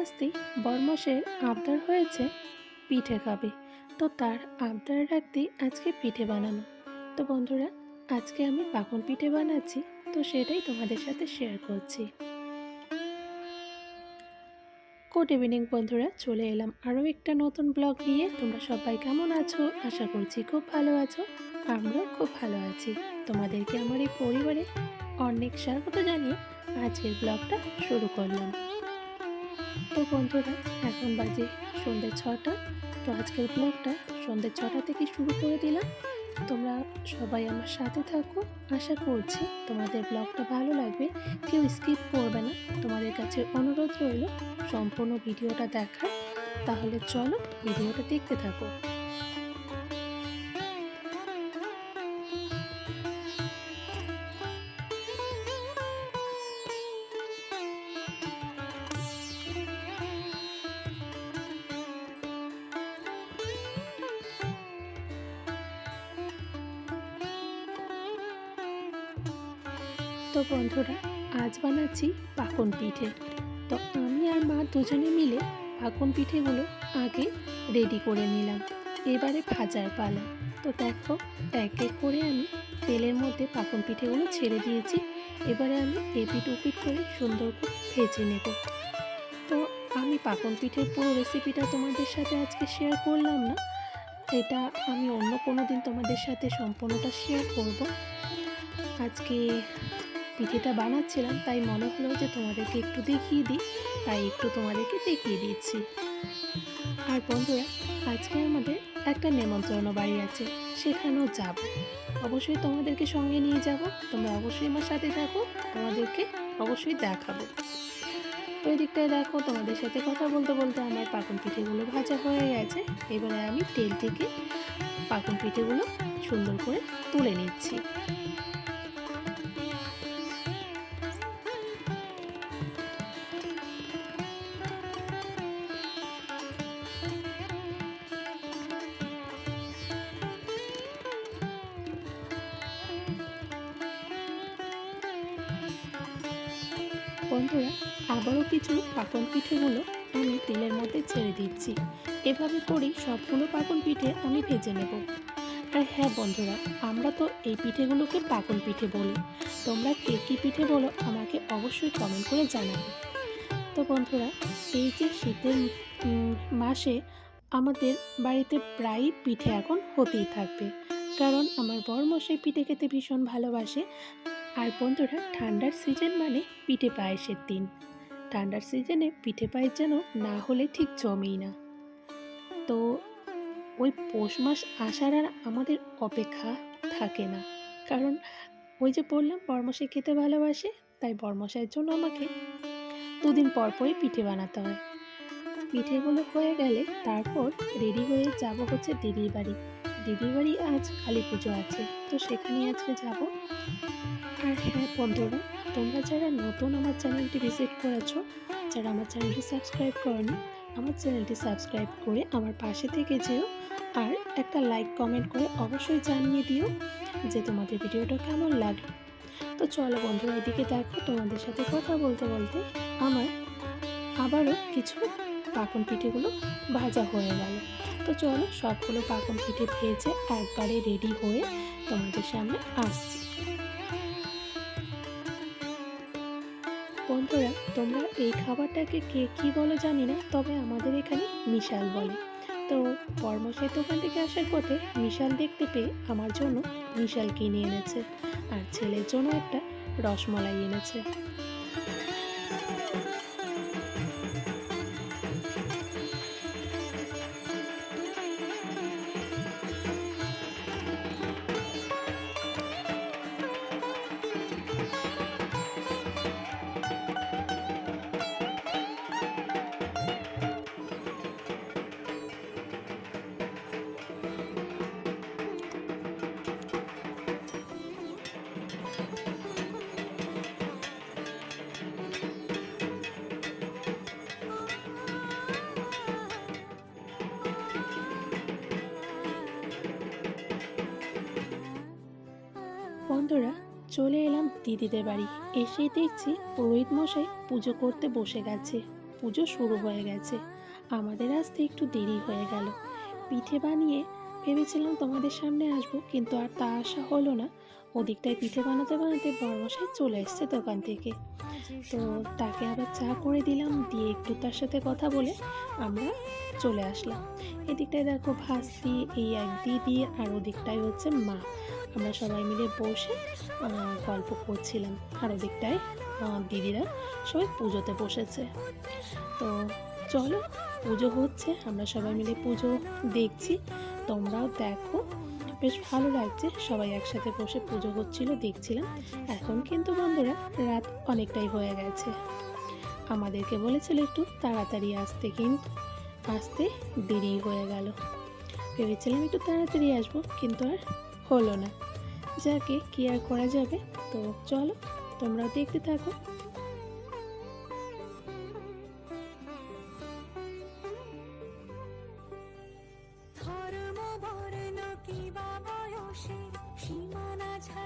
আসতেই বরমশের আবদার হয়েছে, পিঠে খাবে। তো তার আবদার রাখতেই আজকে পিঠে বানানো। তো বন্ধুরা, আজকে আমি পাকন পিঠে বানাচ্ছি, তো সেটাই তোমাদের সাথে শেয়ার করছি। গুড ইভিনিং বন্ধুরা, চলে এলাম আরও একটা নতুন ব্লগ নিয়ে। তোমরা সবাই কেমন আছো? আশা করছি খুব ভালো আছো। আমরাও খুব ভালো আছি। তোমাদেরকে আমার এই পরিবারে অনেক স্বাগত জানিয়ে আজকের ব্লগটা শুরু করলাম। তো বন্ধুরা, এখন বাজে সন্ধ্যে ছটা। তো আজকের ব্লগটা সন্ধ্যে ছটা থেকে শুরু করে দিলাম। তোমরা সবাই আমার সাথে থাকো। আশা করছি তোমাদের ব্লগটা ভালো লাগবে। কেউ স্কিপ করবে না। তোমাদের কাছে অনুরোধ রইল, সম্পূর্ণ ভিডিওটা দেখার। তাহলে চলো ভিডিওটা দেখতে থাকো। তো বন্ধুরা, আজ বানাচ্ছি পাকন পিঠে। তো আমি আর মা দুজনে মিলে পাকন পিঠেগুলো আগে রেডি করে নিলাম। এবারে ভাজার পালা। তো দেখো, এক এক করে আমি তেলের মধ্যে পাকন পিঠেগুলো ছেড়ে দিয়েছি। এবারে আমি এপিট উপিট করে সুন্দর করে ভেজে নেব। তো আমি পাকন পিঠের পুরো রেসিপিটা তোমাদের সাথে আজকে শেয়ার করলাম না। এটা আমি অন্য কোনো দিন তোমাদের সাথে সম্পূর্ণটা শেয়ার করব। আজকে পিঠেটা বানাচ্ছিলাম, তাই মনে হলো যে তোমাদেরকে একটু দেখিয়ে দিই। তাই একটু তোমাদেরকে দেখিয়ে দিচ্ছি। আর বন্ধুরা, আজকে আমাদের একটা নেমন্ত্রণ বাড়ি আছে, সেখানেও যাব। অবশ্যই তোমাদেরকে সঙ্গে নিয়ে যাব, তোমরা অবশ্যই আমার সাথে থাকো, তোমাদেরকে অবশ্যই দেখাবো। তো দিকটায় দেখো, তোমাদের সাথে কথা বলতে বলতে আমার পাকন পিঠেগুলো ভাজা হয়ে গেছে। এবারে আমি তেল থেকে পাকন পিঠেগুলো সুন্দর করে তুলে নিচ্ছি। বন্ধুরা, আবারও কিছু পাকন পিঠেগুলো আমি তেলের মধ্যে ছেড়ে দিচ্ছি। এভাবে করেই সবগুলো পাকন পিঠে আমি ভেজে নেব। আর হ্যাঁ বন্ধুরা, আমরা তো এই পিঠেগুলোকে পাকন পিঠে বলি। তোমরা কে কী পিঠে বলো আমাকে অবশ্যই কমেন্ট করে জানাবে। তো বন্ধুরা, এই যে শীতের মাসে আমাদের বাড়িতে প্রায়ই পিঠে এখন হতেই থাকবে। কারণ আমার বরমশাই পিঠে খেতে ভীষণ ভালোবাসে। আর বন্ধুরা, ঠান্ডার সিজন মানে পিঠে পায়েসের দিন। ঠান্ডার সিজনে পিঠে পায়েস যেন না হলে ঠিক জমেই না। তো ওই পৌষ মাস আসার আর আমাদের অপেক্ষা থাকে না। কারণ ওই যে বললাম, বর্মশাই খেতে ভালোবাসে, তাই বর্মশাইয়ের জন্য আমাকে দুদিন পর পরই পিঠে বানাতে হয়। পিঠেগুলো হয়ে গেলে তারপর রেডি হয়ে যাব হচ্ছে দিদির বাড়ি। দিদির বাড়ি আজ কালী পুজো আছে, তো সেখানে আজকে যাব। আর হ্যাঁ বন্ধুরা, তোমরা যারা নতুন আমার চ্যানেলটি ভিজিট করেছ, যারা আমার চ্যানেলটি সাবস্ক্রাইব করনি, আমার চ্যানেলটি সাবস্ক্রাইব করে আমার পাশে থেকে যেও, আর একটা লাইক, কমেন্ট করে অবশ্যই জানিয়ে দিও যে তোমাদের ভিডিওটা কেমন লাগল। তো চলো বন্ধুরা, এদিকে দেখো তোমাদের সাথে কথা বলতে বলতে আমার আবারও কিছু পাকন পিঠেগুলো ভাজা হয়ে গেল। তো চলো সবগুলো পাকন পিঠে ভেজে একবারে রেডি হয়ে তোমাদের সামনে আসছি। বন্ধুরা, তোমরা এই খাবারটাকে কে কী বলো জানি না, তবে আমাদের এখানে মিশাল বলে। তো কর্মশাই দোকান থেকে আসার পথে মিশাল দেখতে পেয়ে আমার জন্য মিশাল কিনে এনেছে। আর ছেলের জন্য একটা রসমলাই এনেছে। বন্ধুরা, চলে এলাম দিদিদের বাড়ি। এসে দেখছি পুরোহিত মশাই পুজো করতে বসে গেছে। পুজো শুরু হয়ে গেছে। আমাদের আসতে একটু দেরি হয়ে গেল। পিঠে বানিয়ে ভেবেছিলাম তোমাদের সামনে আসব, কিন্তু আর তা আসা হলো না। ওদিকটায় পিঠে বানাতে বানাতে বড়মশাই চলে এসছে দোকান থেকে। তো তাকে আবার চা করে দিলাম, দিয়ে একটু তার সাথে কথা বলে আমরা চলে আসলাম। এদিকটায় দেখো ভাস্তি, এই এক দিদি, আর ওদিকটায় হচ্ছে মা। আমরা সবাই মিলে বসে গল্প করছিলাম আর ওদিকটায় দিদিরা সবাই পুজোতে বসেছে। তো চলো, পুজো হচ্ছে, আমরা সবাই মিলে পুজো দেখছি, তোমরাও দেখো। বেশ ভালো লাগছে, সবাই একসাথে বসে পুজো হচ্ছিল, দেখছিলাম। এখন কিন্তু বন্ধুরা, রাত অনেকটাই হয়ে গেছে। আমাদেরকে বলেছিল একটু তাড়াতাড়ি আসতে, কিন্তু আসতে দেরি হয়ে গেল। ভেবেছিলাম একটু তাড়াতাড়ি আসব, কিন্তু আর হলো না। যাকে কি আর করা যাবে? তো চলো, তোমরাও দেখতে থাকো।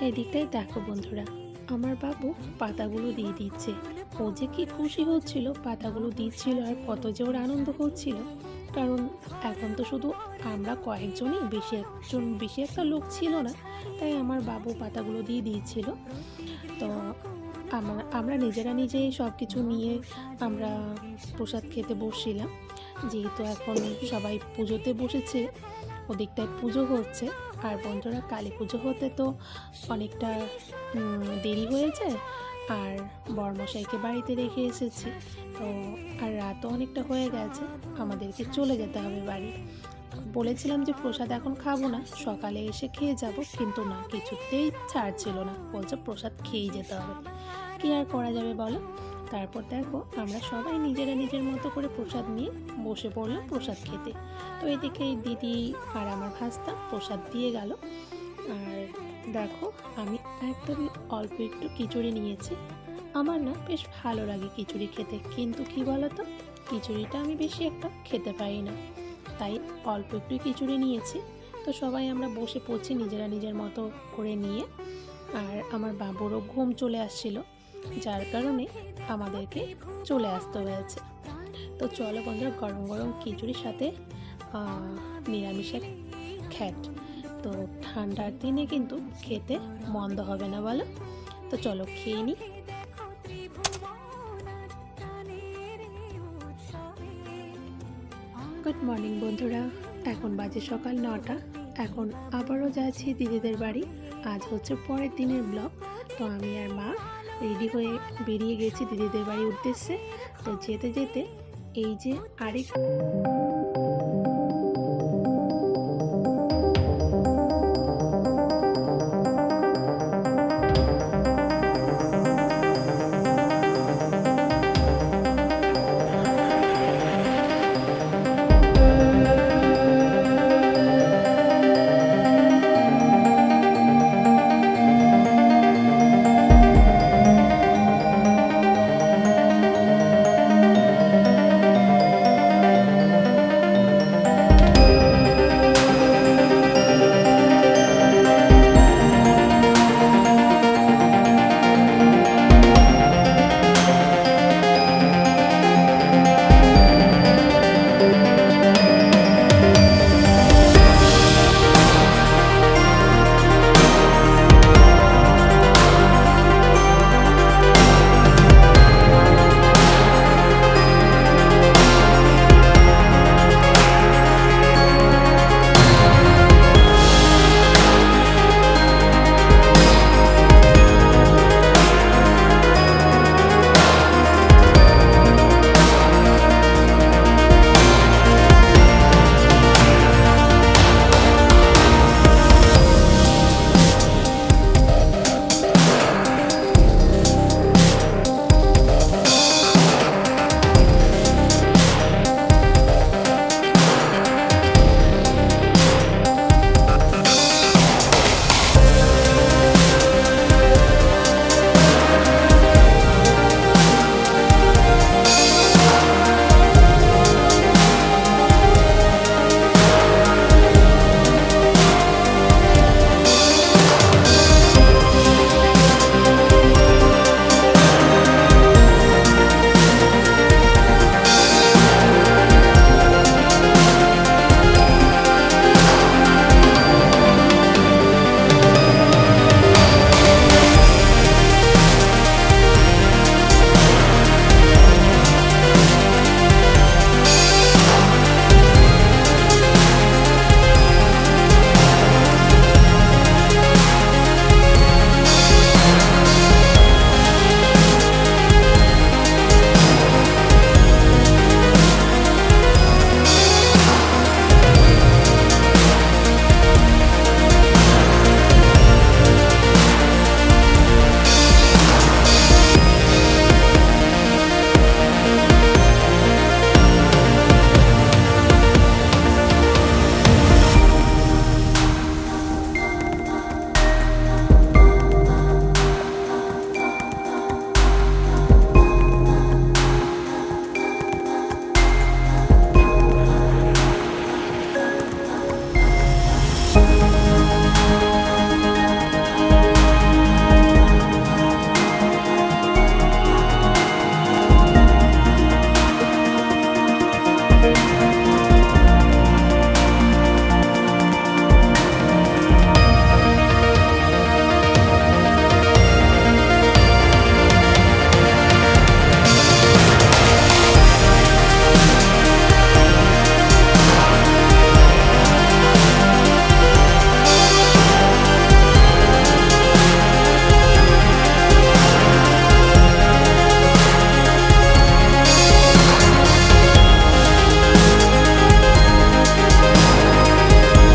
এদিকটাই দেখো বন্ধুরা, আমার বাবু পাতাগুলো দিয়ে দিচ্ছে। ও যে কি খুশি হচ্ছিল, পাতাগুলো দিচ্ছিল আর কত যে ওর আনন্দ হচ্ছিল কারণ এখন তো শুধু আমরা কয়েকজনই, বেশি একজন, বেশি একটা লোক ছিল না, তাই আমার বাবু পাতাগুলো দিয়ে দিয়েছিল। তো আমরা আমরা নিজেরা নিজেই সব কিছু নিয়ে আমরা প্রসাদ খেতে বসছিলাম। যেহেতু এখন সবাই পুজোতে বসেছে, ওদিকটায় পুজো হচ্ছে, আর বন্ধুরা কালী পুজো হতে তো অনেকটা দেরি হয়ে যায় আর বরমশাইকে বাড়িতে রেখে এসেছি। তো, আর রাতও অনেকটা হয়ে গেছে, আমাদেরকে চলে যেতে হবে বাড়ি। বলেছিলাম যে প্রসাদ এখন খাব না, সকালে এসে খেয়ে যাব, কিন্তু না, কিছুতেই ছাড় ছিল না। বলছে প্রসাদ খেয়েই যেতে হবে। কী আর করা যাবে বলো? তারপর দেখো, আমরা সবাই নিজেরা নিজের মতো করে প্রসাদ নিয়ে বসে পড়লাম প্রসাদ খেতে। তো এদিকে দিদি আর আমার ভাস্তা প্রসাদ দিয়ে গেল। আর দেখো, আমি একদমই অল্প একটু খিচুড়ি নিয়েছি। আমার না বেশ ভালো লাগে খিচুড়ি খেতে। কিন্তু কি বলো তো খিচুড়িটা আমি বেশি একটা খেতে পারি না। তাই অল্প একটু খিচুড়ি নিয়েছি। তো সবাই আমরা বসে পড়ছি নিজেরা নিজের মতো করে নিয়ে। আর আমার বাবুরও ঘুম চলে আসছিল, যার কারণে আমাদেরকে চলে আসতে হয়েছে। তো চলো বন্ধুরা, গরম গরম খিচুড়ির সাথে নিরামিষের খ্যাট তো ঠান্ডার দিনে কিন্তু খেতে মন্দ হবে না, বলো? তো চলো খেয়ে নিই গুড মর্নিং বন্ধুরা। এখন বাজে সকাল নটা। এখন আবারও যাচ্ছি দিদিদের বাড়ি। আজ হচ্ছে পরের দিনের ব্লগ। তো আমি আর মা রেডি হয়ে বেরিয়ে গেছি দিদিদের বাড়ি উদ্দেশ্যে। তো যেতে যেতে এই যে আরেক